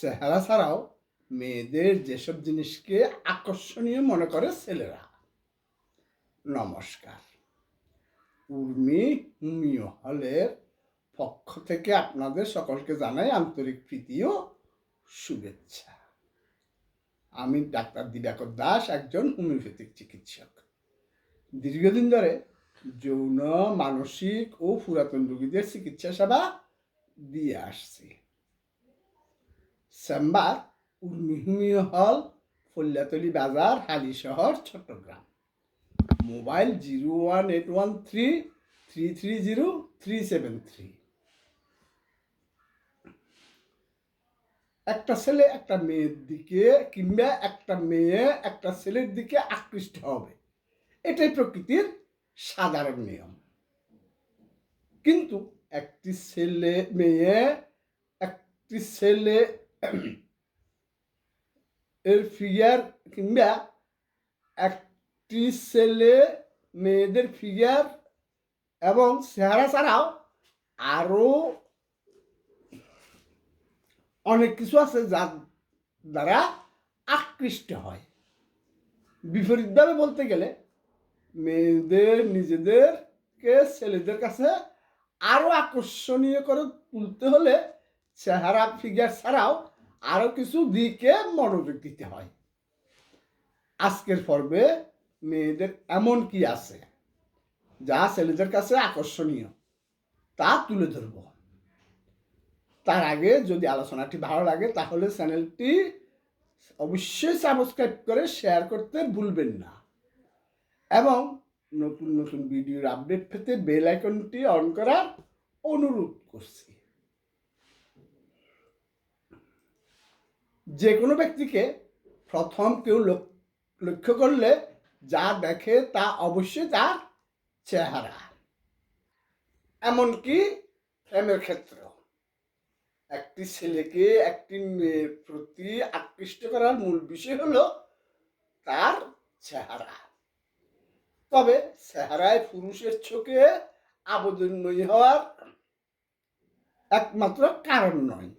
চেহারা ছাড়াও মেয়েদের যেসব জিনিসকে আকর্ষণীয় মনে করে ছেলেরা। নমস্কার। উর্মি হুমিও হলের পক্ষ থেকে আপনাদের সকলকে জানাই আন্তরিক প্রীতি ও শুভেচ্ছা। আমি ডাক্তার দিবাকর দাস, একজন হোমিওপ্যাথিক চিকিৎসক। দীর্ঘদিন ধরে যৌন, মানসিক ও পুরাতন রোগীদের চিকিৎসা সেবা দিয়ে আসছি। চেম্বার উর্মিহুমিও হল ফল্যাতলি বাজার, হালি শহর, Chattogram. Mobile zero one eight one three three three zero, three seven three. একটা ছেলে একটা মেয়ের দিকে কিংবা একটা মেয়ে একটা ছেলের দিকে আকৃষ্ট হবে। এটাই প্রকৃতির সাধারণ নিয়ম। কিন্তু একটি ছেলে, মেয়ে, একটি ছেলে এর ফিগার কিংবা একটি ছেলে মেয়েদের ফিগার এবং চেহারা ছাড়াও আরও অনেক কিছু আছে যার দ্বারা আকৃষ্ট হয়। বিপরীতভাবে বলতে গেলে মেয়েদের, নিজেদেরকে ছেলেদের কাছে আরও আকর্ষণীয় করে তুলতে হলে চেহারা ফিগার ছাড়াও আরও কিছু দিকে মনোযোগ দিতে হয়। আজকের পর্বে মেয়েদের এমন কি আছে যা ছেলেদের কাছে আকর্ষণীয় তা তুলে ধরব। তার আগে যদি আলোচনাটি ভালো লাগে তাহলে চ্যানেলটি অবশ্যই সাবস্ক্রাইব করে শেয়ার করতে ভুলবেন না। এবং নতুন নতুন ভিডিওর আপডেট পেতে বেল আইকনটি অন করার অনুরোধ করছি। যে কোনো ব্যক্তিকে প্রথম কেউ লক- লক্ষ্য করলে যা দেখে তা অবশ্যই তার চেহারা। এমনকি প্রেমের ক্ষেত্র একটি ছেলেকে একটি মেয়ের প্রতি আকৃষ্ট করার মূল বিষয় হলো তার চেহারা। তবে চেহারায় পুরুষের চোখে আবেদনময়ী হওয়ার একমাত্র কারণ নয়।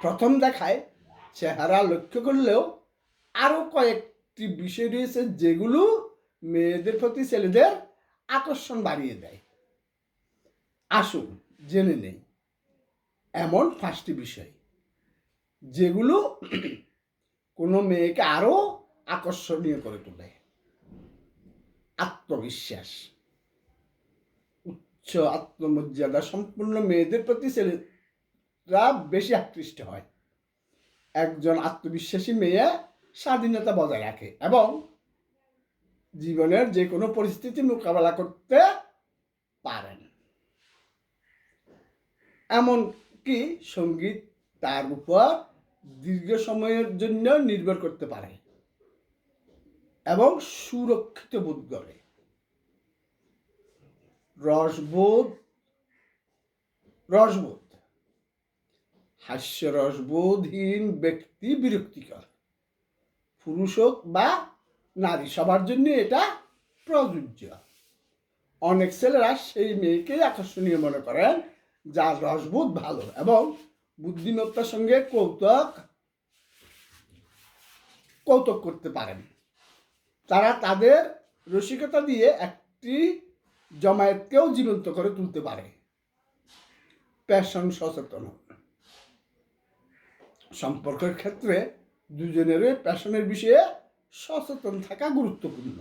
প্রথম দেখায় চেহারা লক্ষ্য করলেও আরও কয়েকটি বিষয় রয়েছে যেগুলো মেয়েদের প্রতি ছেলেদের আকর্ষণ বাড়িয়ে দেয়। আসুন জেনে নেই। এমন পাঁচটি বিষয় যেগুলো কোনো মেয়েকে আরও আকর্ষণীয় করে তোলে। আত্মবিশ্বাস। উচ্চ আত্মমর্যাদা সম্পূর্ণ মেয়েদের প্রতি ছেলেরা বেশি আকৃষ্ট হয়। একজন আত্মবিশ্বাসী মেয়ে স্বাধীনতা বজায় রাখে এবং জীবনের যে কোনো পরিস্থিতি মোকাবেলা করতে পারেন। এমনকি সংগীত তার উপর দীর্ঘ সময়ের জন্য নির্ভর করতে পারে এবং সুরক্ষিত বোধ করে। রসবোধ রসবোধ। হাস্যরসবোধহীন ব্যক্তি বিরক্তিকর। পুরুষ হোক বা নারী, সবার জন্য এটা প্রযোজ্য। অনেক ছেলেরা সেই মেয়েকে আকর্ষণীয় মনে করেন, যার রসবোধ ভালো এবং বুদ্ধিমত্তার সঙ্গে কৌতুক কৌতুক করতে পারেন। তারা তাদের রসিকতা দিয়ে একটি জমায়েতকেও জীবন্ত করে তুলতে পারে। প্যাশন সচেতন সম্পর্কের ক্ষেত্রে দুজনেরই প্যাশনের বিষয়ে সচেতন থাকা গুরুত্বপূর্ণ।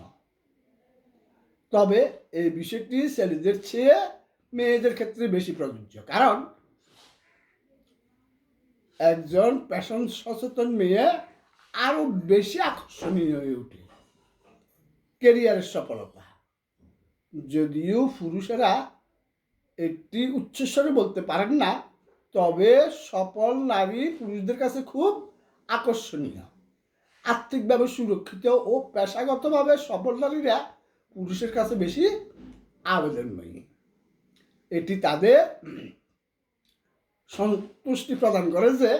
তবে এই বিষয়টি ছেলেদের চেয়ে মেয়েদের ক্ষেত্রে বেশি প্রযোজ্য। কারণ একজন প্যাশন সচেতন মেয়ে আরও বেশি আকর্ষণীয় হয়ে ওঠে। কেরিয়ারের সফলতা। যদিও পুরুষেরা একটি উচ্চস্বরে বলতে পারেন না তবে সফল নারী পুরুষদের কাছে খুব আকর্ষণীয়। আর্থিকভাবে সুরক্ষিত ও পেশাগতভাবে সফল নারীরা পুরুষের কাছে বেশি আবেদনময়ী। এটি তাদের সন্তুষ্টি প্রদান করে যে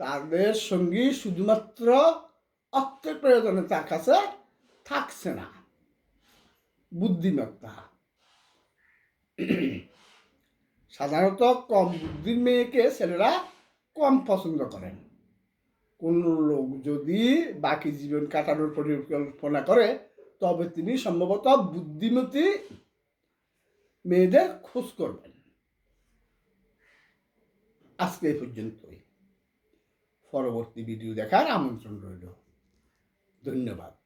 তাদের সঙ্গী শুধুমাত্র অর্থের প্রয়োজনে তার কাছে থাকছে না। বুদ্ধিমত্তা। সাধারণত কম বুদ্ধির মেয়েকে ছেলেরা কম পছন্দ করেন। কোন লোক যদি বাকি জীবন কাটানোর পরিকল্পনা করে, তবে তিনি সম্ভবত বুদ্ধিমতী মেয়েদের খোঁজ করবেন। আজকে এই পর্যন্তই। পরবর্তী ভিডিও দেখার আমন্ত্রণ রইল। ধন্যবাদ।